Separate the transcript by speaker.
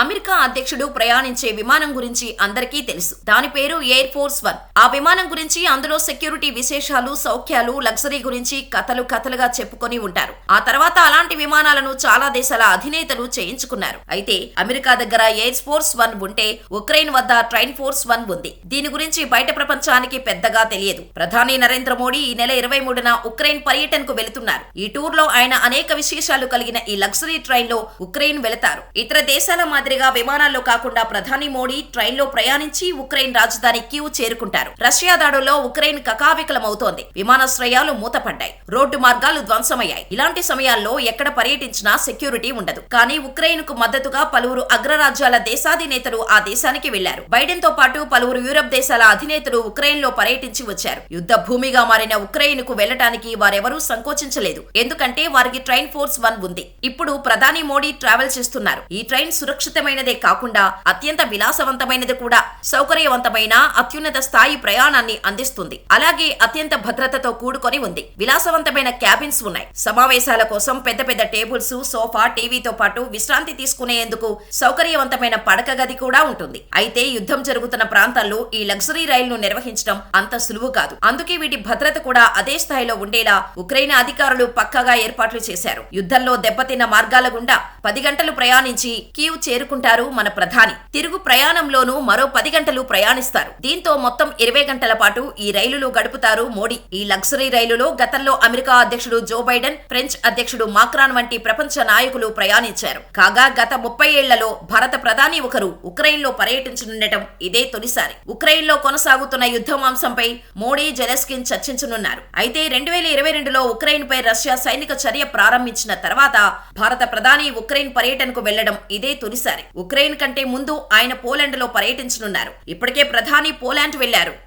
Speaker 1: America అధ్యక్షుడు ప్రయాణించే విమానం గురించి అందరికీ తెలుసు. దాని పేరు ఎయిర్ ఫోర్స్ వన్. ఆ విమానం గురించి అందులో సెక్యూరిటీ విశేషాలు సౌఖ్యాలు లగ్జరీ గురించి కథలు కథలుగా చెప్పుకొని ఉంటారు. ఆ తర్వాత అలాంటి విమానాలను చాలా దేశాల అధినేతలు చేయించుకున్నారు. అయితే అమెరికా దగ్గర ఎయిర్ ఫోర్స్ వన్ ఉంటే ఉక్రెయిన్ వద్ద ట్రైన్ ఫోర్స్ వన్ ఉంది. దీని గురించి బయట ప్రపంచానికి పెద్దగా తెలియదు. ప్రధాని నరేంద్ర మోడీ ఈ నెల ఇరవై మూడున ఉక్రెయిన్ పర్యటనకు వెళుతున్నారు. ఈ టూర్లో ఆయన అనేక విశేషాలు కలిగిన ఈ లగ్జరీ ట్రైన్లో ఉక్రెయిన్ వెళతారు. ఇతర దేశాల మాదిరిగా విమానాల్లో కాకుండా ప్రధాని మోడీ ట్రైన్లో ప్రయాణించి ఉక్రెయిన్ రాజధాని క్యూ చేరుకుంటారు. రష్యా దాడుల్లో ఉక్రెయిన్ కకావికలమవుతోంది. విమానాశ్రయాలు మూతపడ్డాయి. రోడ్డు మార్గాలు ధ్వంసమయ్యాయి. ఇలాంటి సమయాల్లో ఎక్కడ పర్యటించినా సెక్యూరిటీ ఉండదు. కానీ ఉక్రెయిన్కు మద్దతుగా పలువురు అగ్రరాజ్యాల దేశాధినేతలు ఆ దేశానికి వెళ్ళారు. బైడెన్తో పాటు పలువురు యూరప్ దేశాల అధినేతలు ఉక్రెయిన్లో పర్యటించి వచ్చారు. యుద్ధ భూమిగా మారిన ఉక్రెయిన్కు వెళ్ళడానికి వారెవరూ సంకోచించలేదు. ఎందుకంటే వారికి ట్రైన్ ఫోర్స్ వన్ ఉంది. ఇప్పుడు ప్రధాని మోడీ ట్రావెల్ చేస్తున్నారు. ఈ ట్రైన్ సురక్షితమైనదే కాకుండా అత్యంత విలాసవంతమైనది కూడా. సౌకర్యవంతమైన అత్యున్నత స్థాయి ప్రయాణాన్ని అందిస్తుంది. అలాగే అత్యంత భద్రతతో కూడుకొని ఉంది. విలాసవంతమైన క్యాబిన్స్ ఉన్నాయి. సమావేశాల కోసం పెద్ద పెద్ద టేబుల్స్ సోఫా టీవీతో పాటు విశ్రాంతి తీసుకునేందుకు సౌకర్యవంతమైన పడక గది కూడా ఉంటుంది. అయితే యుద్ధం జరుగుతున్న ప్రాంతాల్లో ఈ లగ్జరీ రైలును నిర్వహించడం అంత సులువు కాదు. అందుకే వీటి భద్రత కూడా అదే స్థాయిలో ఉండేలా ఉక్రెయిన్ అధికారులు పక్కగా ఏర్పాట్లు చేశారు. యుద్ధంలో దెబ్బతిన్న మార్గాల గుండా పది గంటలు ప్రయాణించి కీవ్ చేరుకుంటారు మన ప్రధాని. తిరుగు ప్రయాణంలోనూ మరో పది గంటలు ప్రయాణిస్తారు. దీంతో మొత్తం ఇరవై గంటల పాటు ఈ రైలులో గడుపుతారు మోడీ. ఈ లగ్జరీ రైలులో గతంలో అమెరికా అధ్యక్షుడు జో బైడెన్ ఫ్రెంచ్ అధ్యక్షుడు మాక్రాన్ వంటి ప్రపంచ నాయకులు ప్రయాణించారు. కాగా గత ముప్పై ఏళ్ళలో భారత ప్రధాని ఒకరు ఉక్రెయిన్లో పర్యటించనుండటం ఇదే తొలిసారి. ఉక్రెయిన్లో కొనసాగుతున్న యుద్ధం అంశంపై మోడీ జెలెస్కిన్ చర్చించనున్నారు. అయితే రెండు వేల ఇరవై రెండులో ఉక్రెయిన్ పై రష్యా సైనిక చర్య ప్రారంభించిన తర్వాత భారత ప్రధాని ఉక్రెయిన్ పర్యటనకు వెళ్ళడం ఇదే తొలిసారి. ఉక్రెయిన్ కంటే ముందు ఆయన పోలాండ్లో పర్యటించనున్నారు. ఇప్పటికే ప్రధాని పోలాండ్ వెళ్ళారు